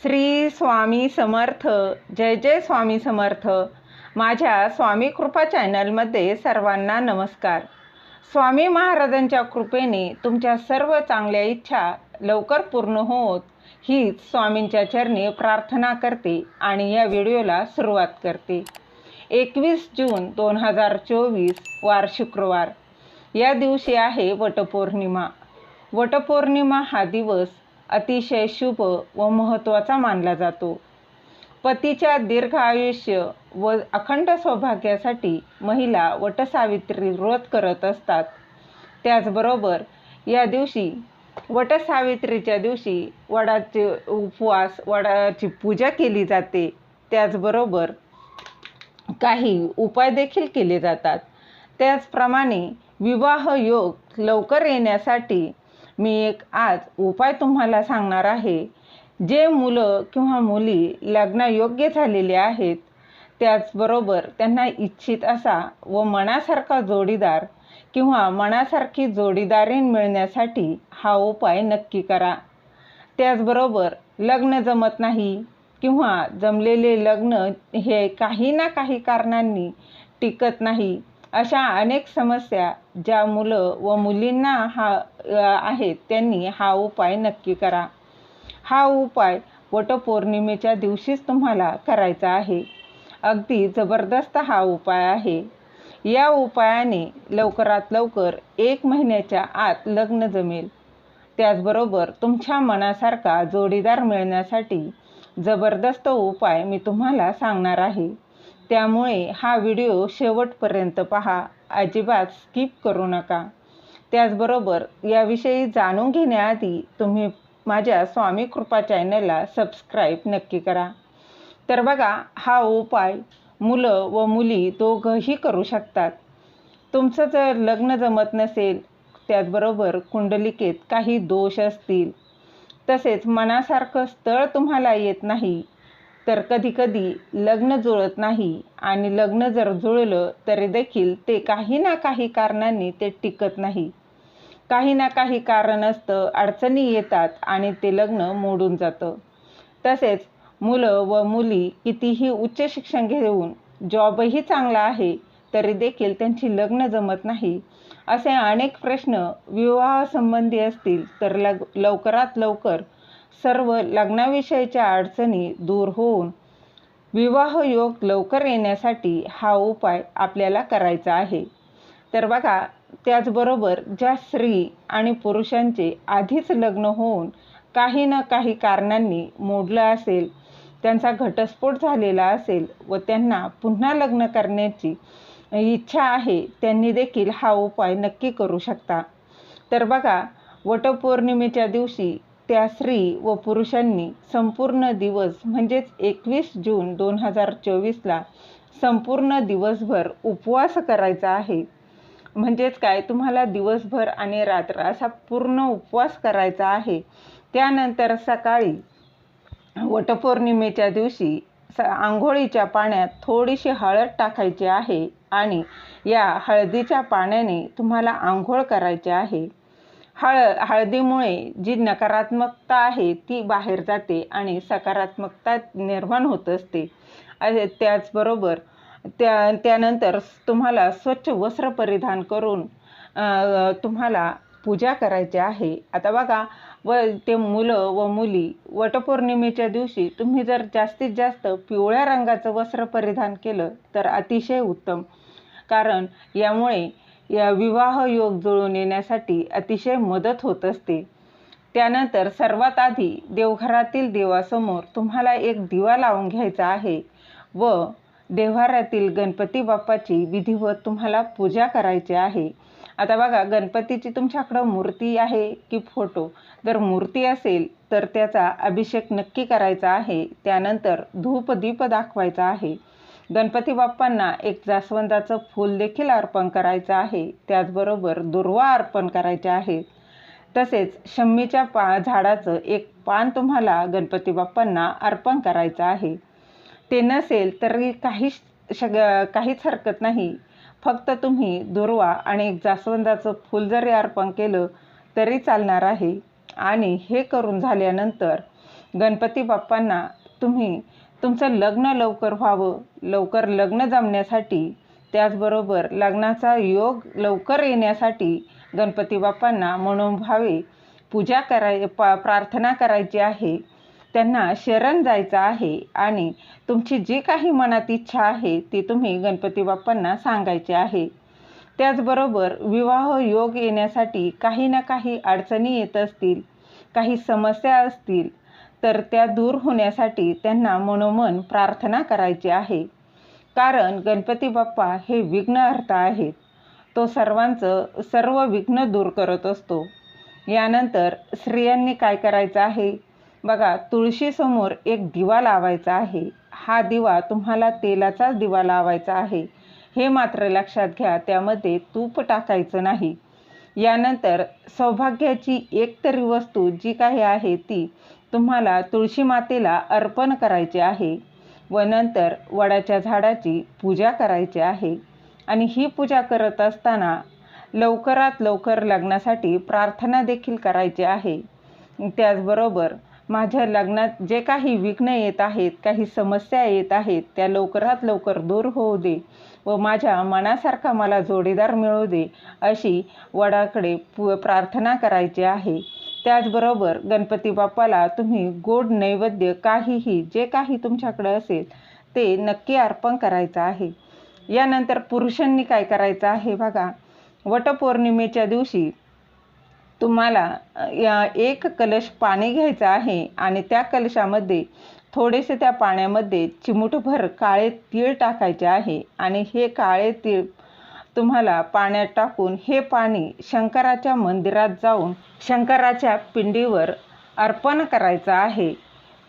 श्री स्वामी समर्थ जय जय स्वामी समर्थ. माझ्या स्वामी कृपा चॅनलमध्ये सर्वांना नमस्कार. स्वामी महाराजांच्या कृपेने तुमच्या सर्व चांगल्या इच्छा लवकर पूर्ण होत हीच स्वामींच्या चरणी प्रार्थना करते आणि या व्हिडिओला सुरुवात करते. एकवीस जून दोन हजार चोवीस वार शुक्रवार. या दिवशी आहे वटपौर्णिमा. वटपौर्णिमा हा दिवस अतिशय शुभ व महत्त्वाचा मानला जातो. पतीच्या दीर्घ आयुष्य व अखंड सौभाग्यासाठी महिला वटसावित्री व्रत करत असतात. त्याचबरोबर या दिवशी वटसावित्रीच्या दिवशी वडाचे उपवास वडाची पूजा केली जाते. त्याचबरोबर काही उपाय देखील केले जातात. त्याचप्रमाणे विवाह योग लवकर येण्यासाठी मी एक आज उपाय तुम्हाला सांगणार आहे. जे मुलं किंवा मुली लग्नयोग्य झालेले आहेत त्याचबरोबर त्यांना इच्छित असा व मनासारखा जोडीदार किंवा मनासारखी जोडीदारीण मिळण्यासाठी हा उपाय नक्की करा. त्याचबरोबर लग्न जमत नाही किंवा जमलेले लग्न हे काही ना काही कारणांनी टिकत नाही. अशा अनेक समस्या ज्या मुलं व मुलींना हा आहेत त्यांनी हा उपाय नक्की करा. हा उपाय वटपौर्णिमेच्या दिवशीच तुम्हाला करायचा आहे. अगदी जबरदस्त हा उपाय आहे. या उपायाने लवकरात लवकर एक महिन्याच्या आत लग्न जमेल. त्याचबरोबर तुमच्या मनासारखा जोडीदार मिळण्यासाठी जबरदस्त उपाय मी तुम्हाला सांगणार आहे. त्यामुळे हा व्हिडिओ शेवटपर्यंत पहा. अजिबात स्किप करू नका. त्याचबरोबर याविषयी जाणून घेण्याआधी तुम्ही माझ्या स्वामी कृपा चॅनलला सबस्क्राईब नक्की करा. तर बघा हा उपाय मुलं व मुली दोघंही करू शकतात. तुमचं जर लग्न जमत नसेल त्याचबरोबर कुंडलिकेत काही दोष असतील तसेच मनासारखं स्थळ तुम्हाला येत नाही तर कधीकधी लग्न जुळत नाही आणि लग्न जर जुळलं तरी देखील ते काही ना काही कारणांनी ते टिकत नाही. काही ना काही कारण असतं अडचणी येतात आणि ते लग्न मोडून जातं. तसेच मुलं व मुली कितीही उच्च शिक्षण घेऊन जॉबही चांगला आहे तरी देखील त्यांची लग्न जमत नाही. असे अनेक प्रश्न विवाहासंबंधी असतील तर लग लवकरात लवकर सर्व लग्नाविषयीच्या अडचणी दूर होऊन विवाह योग लवकर येण्यासाठी हा उपाय आपल्याला करायचा आहे. तर बघा त्याचबरोबर ज्या स्त्री आणि पुरुषांचे आधीच लग्न होऊन काही ना काही कारणांनी मोडलं असेल त्यांचा घटस्फोट झालेला असेल व त्यांना पुन्हा लग्न करण्याची इच्छा आहे त्यांनी देखील हा उपाय नक्की करू शकता. तर बघा वटपौर्णिमेच्या दिवशी त्या स्त्री व पुरुषांनी संपूर्ण दिवस म्हणजेच एकवीस जून दोन हजार चोवीसला संपूर्ण दिवसभर उपवास करायचा आहे. म्हणजेच काय? तुम्हाला दिवसभर आणि रात्र असा पूर्ण उपवास करायचा आहे. त्यानंतर सकाळी वटपौर्णिमेच्या दिवशी स आंघोळीच्या पाण्यात थोडीशी हळद टाकायची आहे आणि या हळदीच्या पाण्याने तुम्हाला आंघोळ करायचे आहे. हळ हळदीमुळे जी नकारात्मकता आहे ती बाहेर जाते आणि सकारात्मकता निर्माण होत असते. त्याचबरोबर त्या त्यानंतर तुम्हाला स्वच्छ वस्त्र परिधान करून तुम्हाला पूजा करायची आहे. आता बघा व ते मुलं व मुली वटपौर्णिमेच्या दिवशी तुम्ही जर जास्तीत जास्त पिवळ्या रंगाचं वस्त्र परिधान केलं तर अतिशय उत्तम. कारण यामुळे या विवाह योग जुळून येण्यासाठी अतिशय मदत होत असते. त्यानंतर सर्वात आधी देवघरातील देवासमोर तुम्हाला एक दिवा लावून घ्यायचा आहे व देव्हाऱ्यातील गणपती बाप्पाची विधिवत तुम्हाला पूजा करायची आहे. आता बघा गणपतीची तुमच्याकडं मूर्ती आहे की फोटो? जर मूर्ती असेल तर त्याचा अभिषेक नक्की करायचा आहे. त्यानंतर धूप दीप दाखवायचा आहे. गणपती बाप्पांना एक जास्वंदाचं फूल देखील अर्पण करायचं आहे. त्याचबरोबर दुर्वा अर्पण करायचे आहे. तसेच शम्मीच्या पा झाडाचं एक पान तुम्हाला गणपती बाप्पांना अर्पण करायचं आहे. ते नसेल तरी काही शग काहीच हरकत नाही. फक्त तुम्ही दुर्वा आणि एक जास्वंदाचं फूल जरी अर्पण केलं तरी चालणार आहे. आणि हे करून झाल्यानंतर गणपती बाप्पांना तुम्ही तुमचं लग्न लवकर व्हावं लवकर लग्न जमण्यासाठी त्याचबरोबर लग्नाचा योग लवकर येण्यासाठी गणपती बाप्पांना मनोभावे पूजा कराय पा प्रार्थना करायची आहे. त्यांना शरण जायचं आहे आणि तुमची जी काही मनात इच्छा आहे ती तुम्ही गणपती बाप्पांना सांगायची आहे. त्याचबरोबर विवाह योग येण्यासाठी काही ना काही अडचणी येत असतील काही समस्या असतील तर त्या दूर होण्यासाठी त्यांना मनोमन प्रार्थना करायची आहे. कारण गणपती बाप्पा हे विघ्नहर्ता आहेत. तो सर्वांचं सर्व विघ्न दूर करत असतो. यानंतर स्त्रियांनी काय करायचं आहे? बघा तुळशीसमोर एक दिवा लावायचा आहे. हा दिवा तुम्हाला तेलाचाच दिवा लावायचा आहे. हे मात्र लक्षात घ्या त्यामध्ये तूप टाकायचं नाही. यानंतर सौभाग्याची एक तरी वस्तू जी काही आहे ती तुम्हाला तुळशी मातेला अर्पण करायची आहे व नंतर वडाच्या झाडाची पूजा करायची आहे. आणि ही पूजा करत असताना लवकरात लवकर लग्नासाठी प्रार्थना देखील करायची आहे. त्याचबरोबर माझ्या लग्नात जे काही विघ्न येत आहेत काही समस्या येत आहेत त्या लवकरात लवकर दूर होऊ दे. व माझ्या मनासारखा मला जोडीदार मिळू दे अशी वडाकडे पु प्रार्थना करायची आहे. त्याचबरोबर गणपती बाप्पाला तुम्ही गोड नैवेद्य काहीही जे काही तुमच्याकडे असेल ते नक्की अर्पण करायचं आहे. यानंतर पुरुषांनी काय करायचं आहे बघा. वटपौर्णिमेच्या दिवशी तुम्हाला या एक कलश पाणी घ्यायचं आहे आणि त्या कलशामध्ये थोडेसे त्या पाण्यामध्ये चिमूटभर काळे तीळ टाकायचे आहे आणि हे काळे तीळ तुम्हाला पाण्यात टाकून हे पाणी शंकराच्या मंदिरात जाऊन शंकराच्या पिंडीवर अर्पण करायचं आहे.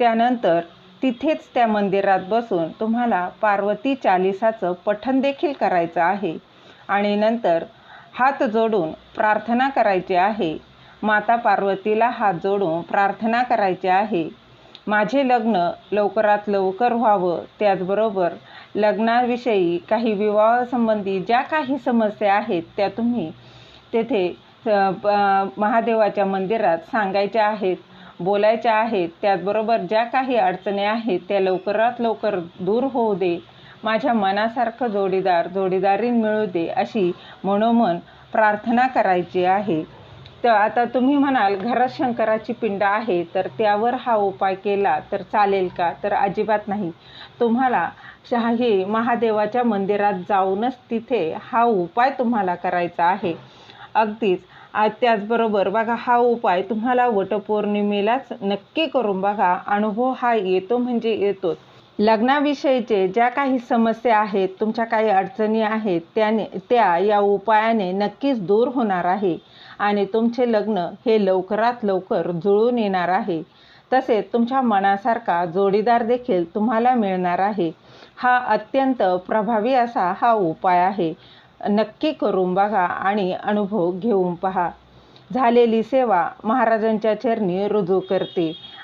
त्यानंतर तिथेच त्या मंदिरात बसून तुम्हाला पार्वती चालिसाचं पठण देखील करायचं आहे आणि नंतर हात जोडून प्रार्थना करायची आहे. माता पार्वतीला हात जोडून प्रार्थना करायची आहे. माझे लग्न लवकरात लवकर व्हावं त्याचबरोबर लग्नाविषयी काही विवाहासंबंधी ज्या काही समस्या आहेत त्या तुम्ही तेथे महादेवाच्या मंदिरात सांगायच्या आहेत बोलायच्या आहेत. त्याचबरोबर ज्या काही अडचणी आहेत त्या लवकरात लवकर दूर होऊ दे. माझ्या मनासारखं जोडीदार जोडीदारीन मिळू दे अशी मनोमन प्रार्थना करायची आहे. तर आता तुम्ही म्हणाल घरात शंकराची पिंड आहे तर त्यावर हा उपाय केला तर चालेल का? तर अजिबात नाही. तुम्हाला हे महादेवाच्या मंदिरात जाऊनच तिथे हा उपाय तुम्हाला करायचा आहे. अगदीच. त्याचबरोबर बघा हा उपाय तुम्हाला वटपौर्णिमेलाच नक्की करून बघा. अनुभव हा येतो म्हणजे येतोच. लग्नाविषयीचे ज्या काही समस्या आहेत तुमच्या काही अडचणी आहेत त्याने त्या या उपायाने नक्कीच दूर होणार आहे आणि तुमचे लग्न हे लवकरात लवकर जुळून येणार आहे. तसेच तुमच्या मनासारखा जोडीदार देखील तुम्हाला मिळणार आहे. हा अत्यंत प्रभावी असा हा उपाय आहे. नक्की करून बघा आणि अनुभव घेऊन पहा. झालेली सेवा महाराजांच्या चरणी रुजू करते.